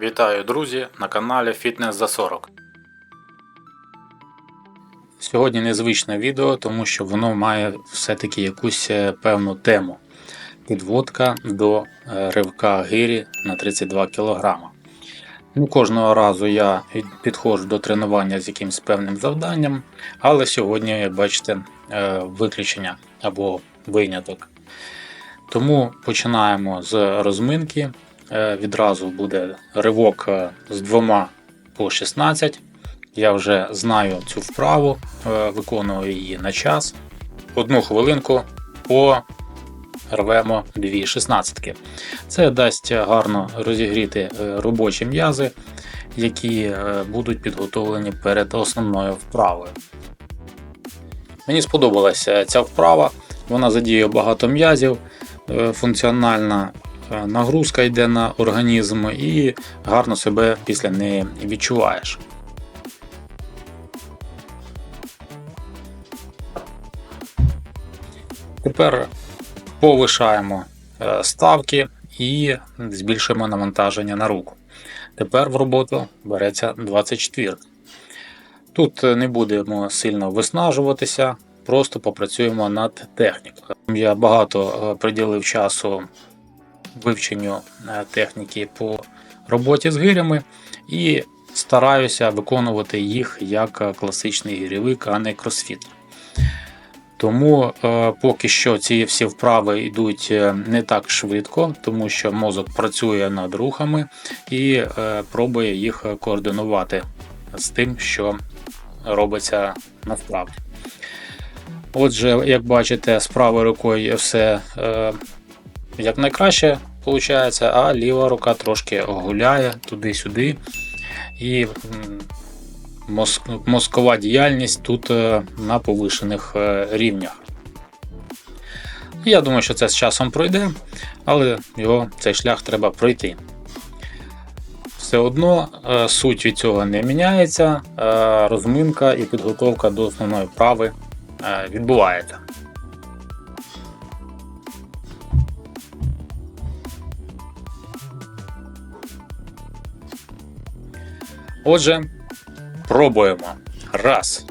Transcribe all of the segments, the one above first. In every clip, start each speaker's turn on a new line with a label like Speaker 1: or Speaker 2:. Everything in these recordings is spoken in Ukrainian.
Speaker 1: Вітаю, друзі, на каналі Фітнес за 40. Сьогодні незвичне відео, тому що воно має все-таки якусь е, певну тему. Підводка до е, ривка гирі на 32 кг. Ну, Кожного разу я підходжу до тренування з якимось певним завданням, але сьогодні, бачите, е, виключення або виняток. Тому починаємо з розминки. Е, Відразу буде ривок е, з двома по 16. Я вже знаю цю вправу, е, виконую її на час. Одну хвилинку по рвемо дві 16. Це дасть гарно розігріти робочі м'язи, які будуть підготовлені перед основною вправою. Мені сподобалася ця вправа, вона задіє багато м'язів, функціональна нагрузка йде на організм і гарно себе після неї відчуваєш. Тепер повишаємо е, ставки і збільшуємо навантаження на руку. Тепер в роботу береться 24. Тут е, не будемо сильно виснажуватися, просто попрацюємо над технікою. Я багато е, приділив часу вивченню е, техніки по роботі з гирями і стараюся виконувати їх як е, класичний гірєвик, а не кросфіт. Тому е, поки що ці всі вправи йдуть е, не так швидко, тому що мозок працює над рухами і е, пробує їх координувати з тим, що робиться насправді. Отже, як бачите, з правою рукою все як найкраще виходить, а ліва рука трошки гуляє туди-сюди. І мозкова діяльність тут е, на повишених е, рівнях. Я думаю, що це з часом пройде, але його цей шлях треба пройти. Все одно е, суть від цього не міняється, розминка і підготовка до основної вправи відбувається. Отже, пробуємо. Раз.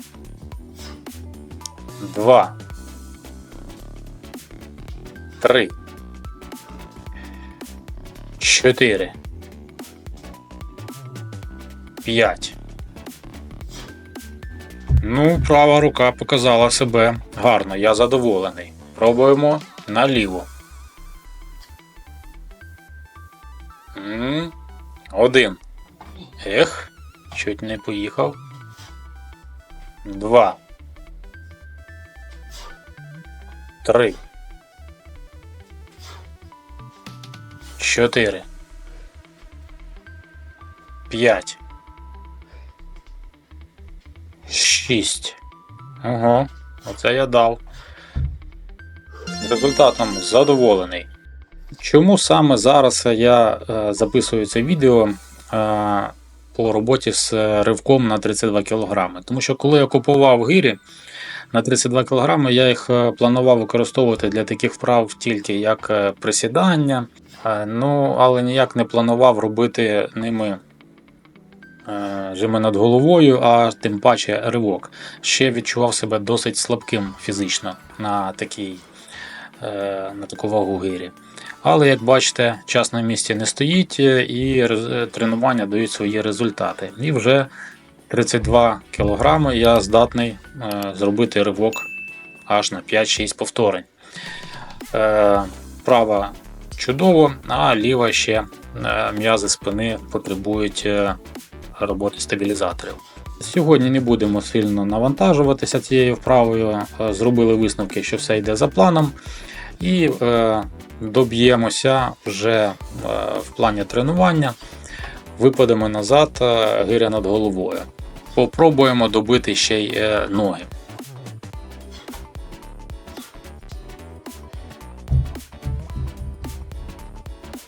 Speaker 1: Два. Три. Чотири. П'ять. Ну, права рука показала себе гарно, я задоволений. Пробуємо наліво. Один. Ех, чуть не поїхав. Два. Три. Чотири. П'ять. Шість. Ого, оце я дав. Результатом задоволений. Чому саме зараз я е, записую це відео е, по роботі з е, ривком на 32 кг? Тому що коли я купував гирі на 32 кг, я їх е, планував використовувати для таких вправ тільки як е, присідання, ну але ніяк не планував робити ними жими над головою, а тим паче ривок. Ще відчував себе досить слабким фізично на такій на таку вагу гирі. Але як бачите, час на місці не стоїть е, і е, тренування дають свої результати. І вже 32 кг я здатний е, зробити ривок аж на 5-6 повторень. Права чудово, а ліва ще м'язи спини потребують роботи стабілізаторів. Сьогодні не будемо сильно навантажуватися цією вправою. Зробили висновки, що все йде за планом. І е, доб'ємося вже е, в плані тренування. Випадемо назад, е, гиря над головою. Попробуємо добити ще й е, ноги.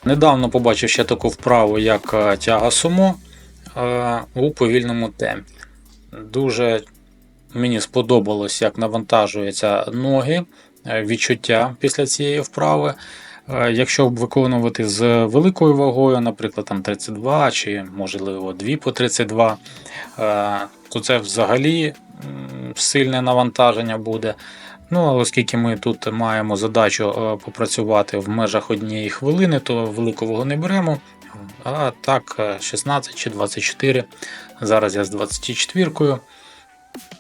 Speaker 1: Недавно побачив ще таку вправу, як е, тяга сумо е, у повільному темпі. Дуже мені сподобалось, як навантажуються ноги, відчуття після цієї вправи. Е, Якщо виконувати з великою вагою, наприклад, там 32 чи можливо 2 по 32, е, то це взагалі сильне навантаження буде. Ну, оскільки ми тут маємо задачу е, попрацювати в межах однієї хвилини, то велику вагу не беремо. А так, е, 16 чи 24. Зараз я з 24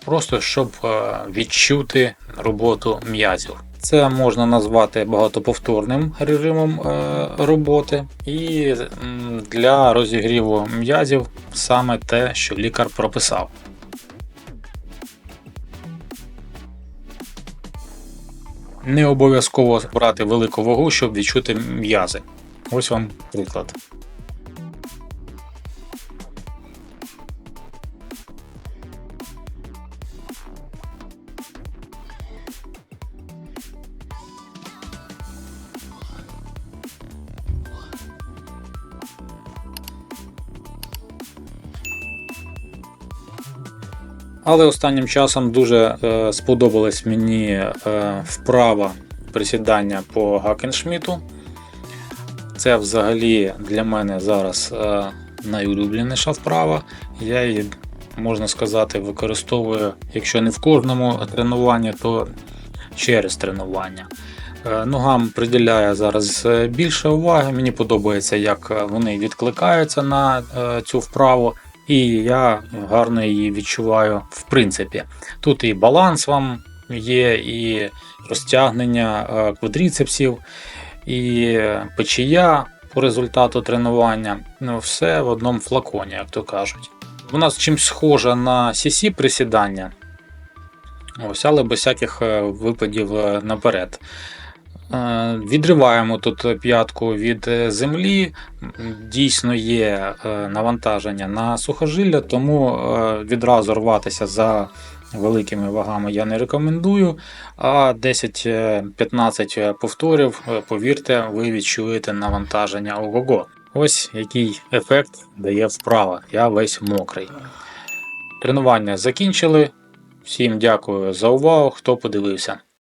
Speaker 1: просто щоб е, відчути роботу м'язів. Це можна назвати багатоповторним режимом е, роботи, і для розігріву м'язів саме те, що лікар прописав. Не обов'язково брати велику вагу, щоб відчути м'язи. Ось вам приклад. Але останнім часом дуже е, сподобалась мені е, вправа присідання по Гакеншміту. Це взагалі для мене зараз е, найулюбленіша вправа. Я її, можна сказати, використовую, якщо не в кожному тренуванні, то через тренування. Е, Ногам приділяю зараз е, більше уваги. Мені подобається, як е, вони відкликаються на цю вправу, і я гарно її відчуваю в принципі. Тут і баланс вам є, і розтягнення е, квадріцепсів, і печія по результату тренування. Ну, все в одному флаконі, як то кажуть. Вона чимось схожа на CC присідання. Ось, але без всяких е, випадів е, наперед. Е, Відриваємо тут п'ятку від е, землі. Дійсно є е, навантаження на сухожилля, тому відразу рватися за великими вагами я не рекомендую. А 10-15 повторів, повірте, ви відчуєте навантаження ого-го. Ось який ефект дає вправа. Я весь мокрий. Тренування закінчили. Всім дякую за увагу, хто подивився.